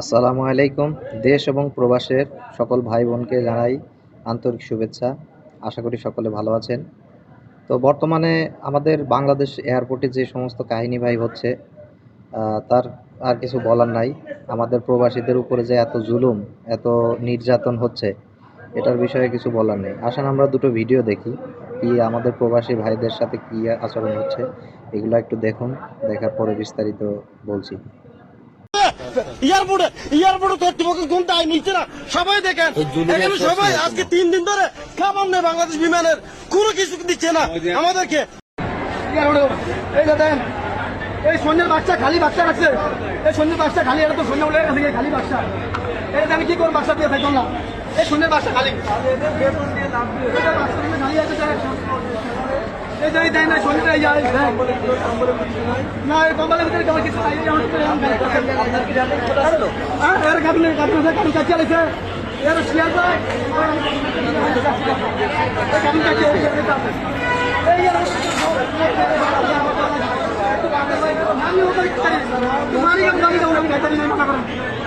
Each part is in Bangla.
আসসালামু আলাইকুম। দেশ এবং প্রবাসের সকল ভাই বোনকে জানাই আন্তরিক শুভেচ্ছা। আশা করি সকলে ভালো আছেন। তো বর্তমানে আমাদের বাংলাদেশ এয়ারপোর্টে যে সমস্ত কাহিনী ভাই হচ্ছে তার আর কিছু বলার নাই। আমাদের প্রবাসীদের উপরে যে এত জুলুম, এত নির্যাতন হচ্ছে, এটার বিষয়ে কিছু বলার নেই। আসেন আমরা দুটো ভিডিও দেখি, কি আমাদের প্রবাসী ভাইদের সাথে কি আচরণ হচ্ছে, এগুলো একটু দেখুন, দেখার পরে বিস্তারিত বলছি। এয়ারপোর্টে এয়ারপোর্টে কর্তৃপক্ষ কোনটা আইন নিচ্ছে না। সবাই দেখেন এখানে সবাই আজকে তিন দিন ধরে খাবার নেই বাংলাদেশ বিমানের। কোনো কিছু দিচ্ছে না আমাদেরকে। এই দেখেন এই সন্ধ্যের বাচ্চা খালি বাচ্চা রাখছে। এই সন্ধ্যের বাচ্চা খালি এটা তো সন্ধ্যে উঠে গেছে খালি বাচ্চা এই আমি কি করব বাচ্চা দিয়ে থাকতাম না? এই সন্ধ্যের বাচ্চা খালি। বাচ্চা খালি আছে দেয় না এই যায় না এই কম্বলের ভিতরে কেমন কিছু আমার হ্যাঁ, ওটা করি। মনে।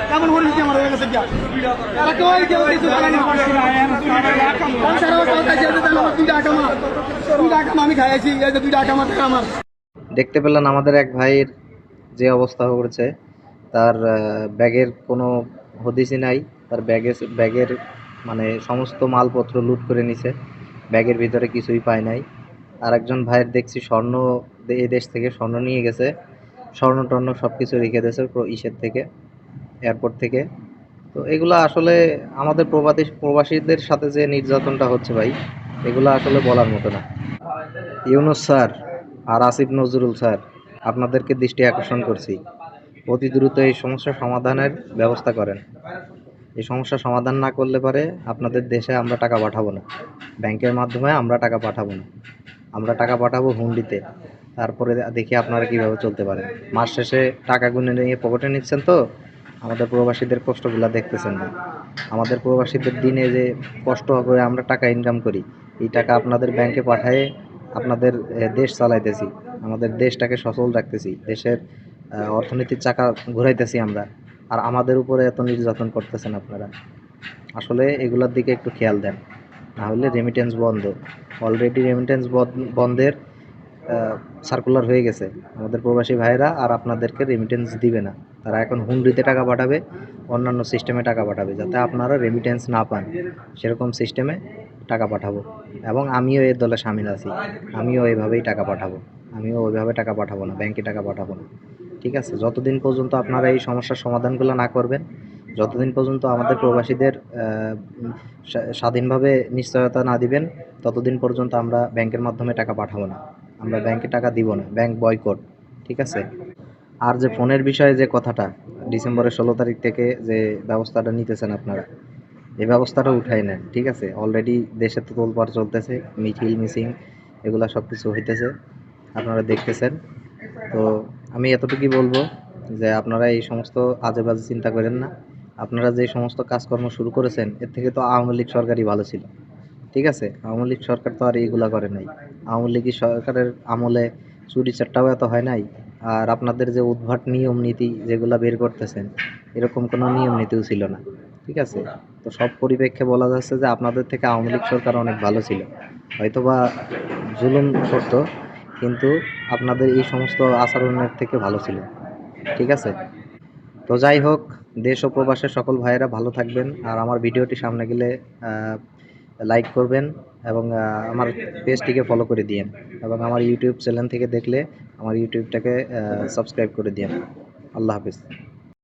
কেমন পরিস্থিতি আমার হয়ে এরা কেউ কেউ কিছু। দেখতে পেলেন আমাদের এক ভাইয়ের যে অবস্থা করেছে তার ব্যাগের কোনো হদিসই নাই, তার ব্যাগে ব্যাগের মানে সমস্ত মালপত্র লুট করে নিছে, ব্যাগের ভিতরে কিছুই পায় নাই। আর একজন ভাইয়ের দেখছি স্বর্ণ এই দেশ থেকে স্বর্ণ নিয়ে গেছে, স্বর্ণ টর্ণ সব কিছু রেখে দিয়েছে ইসের থেকে, এয়ারপোর্ট থেকে। তো এগুলো আসলে আমাদের প্রবাসী, প্রবাসীদের সাথে যে নির্যাতনটা হচ্ছে ভাই এগুলো আসলে বলার মতো না। ইউনুস স্যার আর আসিফ নজরুল স্যার, আপনাদেরকে দৃষ্টি আকর্ষণ করছি। অতি দ্রুত এই সমস্যা সমাধানের ব্যবস্থা করেন। এই সমস্যা সমাধান না করলে পারে আপনাদের দেশে আমরা টাকা পাঠাবো না। ব্যাংকের মাধ্যমে আমরা টাকা পাঠাবো না। আমরা টাকা পাঠাবো হুন্ডিতে। তারপরে দেখি আপনারা কীভাবে চলতে পারেন। মাস শেষে টাকা গুনে নিয়ে পকেটে নিচ্ছেন তো? আমাদের প্রবাসীদের কষ্টগুলো দেখতেছেন না। আমাদের প্রবাসীদের দিনে যে কষ্ট করে আমরা টাকা ইনকাম করি। এই টাকা আপনাদের ব্যাংকে পাঠায়ে আপনাদের দেশ চালাইতেছি। আমাদের দেশটাকে সচল রাখতেছি। দেশের অর্থনীতির চাকা ঘুরাইতেছি আমরা। আর আমাদের উপরে এত নির্যাতন করতেছেন আপনারা। আসলে এগুলোর দিকে একটু খেয়াল দেন। না হলে রেমিটেন্স বন্ধ। অলরেডি রেমিটেন্স বন্ধের সার্কুলার হয়ে গেছে। আমাদের প্রবাসী ভাইরা আর আপনাদেরকে রেমিটেন্স দিবে না। তারা এখন হুন্ডিতে টাকা পাঠাবে, অন্যান্য সিস্টেমে টাকা পাঠাবে, যাতে আপনারা রেমিটেন্স না পান। সেরকম সিস্টেমে টাকা পাঠাবো। এবং আমিও এর দলে সামিল আছি। আমিও এইভাবেই টাকা পাঠাবো। আমিও ওইভাবে টাকা পাঠাবো না ব্যাংকে টাকা পাঠাবো না। ঠিক আছে? যতদিন পর্যন্ত আপনারা এই সমস্যার সমাধানগুলো না করবেন, যতদিন পর্যন্ত আমাদের প্রবাসীদের স্বাধীনভাবে নিশ্চয়তা না দিবেন, ততদিন পর্যন্ত আমরা ব্যাংকের মাধ্যমে টাকা পাঠাবো না। আমরা ব্যাংকে টাকা দিব না। ব্যাংক বয়কট ঠিক আছে? আর যে ফোনের বিষয়ে যে কথাটা, ডিসেম্বরের ষোলো তারিখ থেকে যে ব্যবস্থাটা নিতেছেন আপনারা, এই ব্যবস্থাটা উঠাই নেন, ঠিক আছে? অলরেডি দেশে তো তোলপাড় চলতেছে, মিছিল মিসিং এগুলা সব কিছু হইতেছে, আপনারা দেখতেছেন। তো আমি এতটুকুই বলব যে আপনারা এই সমস্ত আজে বাজে চিন্তা করেন না। আপনারা যে সমস্ত কাজকর্ম শুরু করেছেন, এর থেকে তো আওয়ামী লীগ সরকারই ভালো ছিল, ঠিক আছে? আওয়ামী লীগ সরকার তো আর এইগুলা করে নাই। আওয়ামী লীগ সরকারের আমলে চুরি চারটাও এত হয় নাই আর আপনাদের যে উদ্ভাট নিয়ম নীতি যেগুলা বের করতেছেন, এরকম কোনো নিয়ম নীতিও ছিল না, ঠিক আছে? তো সব পরিপ্রেক্ষে বলা যাচ্ছে যে আপনাদের থেকে আওয়ামী লীগ সরকার অনেক ভালো ছিল। হয়তোবা জুলুম করতো, কিন্তু আপনাদের এই সমস্ত আচরণের থেকে ভালো ছিল, ঠিক আছে? তো যাই হোক, দেশ ও প্রবাসের সকল ভাইয়েরা ভালো থাকবেন, আর আমার ভিডিওটি সামনে গেলে লাইক করবেন। এবং আমার পেজটিকে ফলো করে দিয়েন এবং আমার ইউটিউব চ্যানেল থেকে দেখলে আমার ইউটিউবটাকে সাবস্ক্রাইব করে দিয়েন। আল্লাহ হাফিজ।